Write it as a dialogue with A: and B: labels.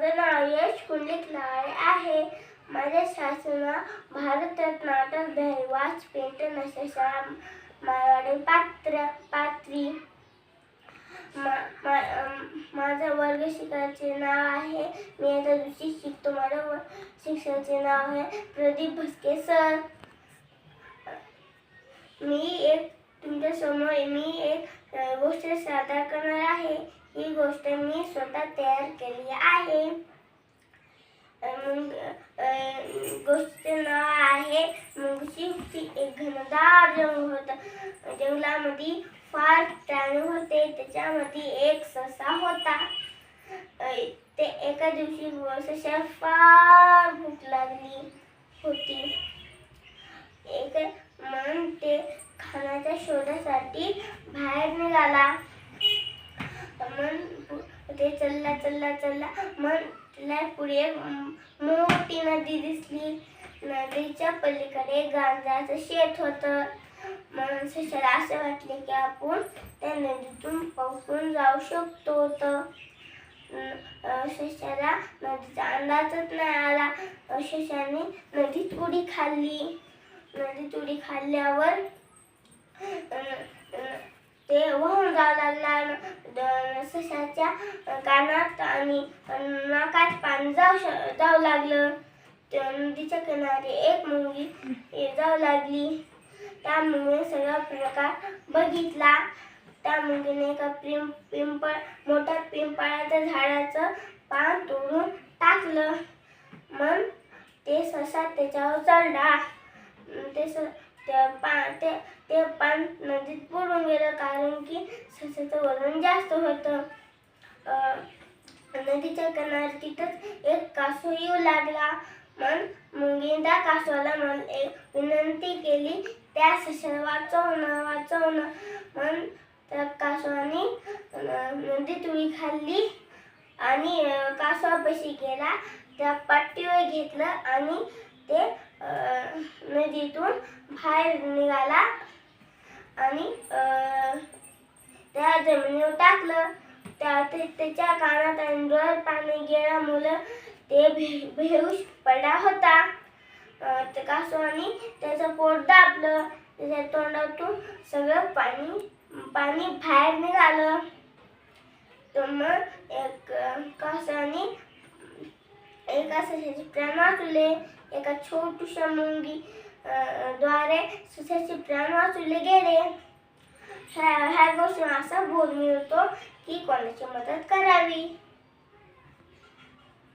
A: माझं नाव यश कुंडलिक लाळे आहे. माझ्या शासना भारतरत्न अटल बिहारी वाजपेयी इंटरनॅशनल शाळा मारवाडी पात्र पात्री मा- मा- वर्ग शिकायचे नाव आहे. मी आता दुसरी शिकतो. माझ्या शिक्षकाचे नाव आहे प्रदीप भस्के सर. मी एक तुमच्यासमोर मी एक गोष्ट सादर करणार आहे. ही गोष्ट मी स्वतः तयार केली आहे. मग गोष्टीचे नाव आहे. मुंगशी एक घनदार जंगल होता जंगलामध्ये फार प्राणी होते. त्याच्यामध्ये एक ससा होता. ते एका दिवशी सशा फार भूक लागली होती. एक म्हणून ते खाण्याच्या शोधासाठी बाहेर निघाला. मन ते चलला चलला चलला. मन पुढे एक मोठी नदी दिसली. नदीच्या पलीकडे गांजाचं शेत होतं. म्हणून सशाला असं वाटले की आपण त्या नदीतून पोहोचून जाऊ शकतो तर शिष्याला नदीचा अंदाजच नाही आला. शिष्याने नदीत उडी खाल्ली. नदीत उडी खाल्ल्यावर अन- लागला द- सशाच्या कानात आणि नाकात पाणी जाऊ श- जाऊ लागलं. त्या नदीच्या किनारी एक मुलगी जाऊ लागली. त्या मुलीने सगळा प्रकार बघितला. त्या मुलीने एका पिंप पिंपळ मोठ्या पिंपळाच्या झाडाचं पान तोडून टाकलं. मग ते ससा त्याच्यावर चढला. ते स त्या पा ते ते पान नदीत बुडून गेलं कारण की ससाचं वजन जास्त होतं. नदीच्या किनारी तिथंच एक कासू येऊ लागला. मग मुंगींदा कासवाला म्हण एक विनंती केली त्या सशाला वाचवणं वाचवणं मग त्या कासवाने नदीत उडी खाल्ली आणि कासवापाशी गेला. त्या पट्टीवर घेतलं आणि ते नदीतून बाहेर निघाला आणि त्या जमिनीवर टाकलं. त्या ते- त्याच्या कानात अंडर पाणी पाणी गेल्यामुळं ते भे- बेहोश पडला होता. अं, कासवाने त्याचं पोट दाबलं. त्याच्या तोंडातून सगळं पाणी पाणी बाहेर निघालं. तर मग एक कासवाने एका सशाचे प्राण वाचवले एका सा मुंगी द्वारे सशाचे प्राण वाचवले गेले ह्या गोष्टी असा बोध मिळतो की कोणाची मदत करावी?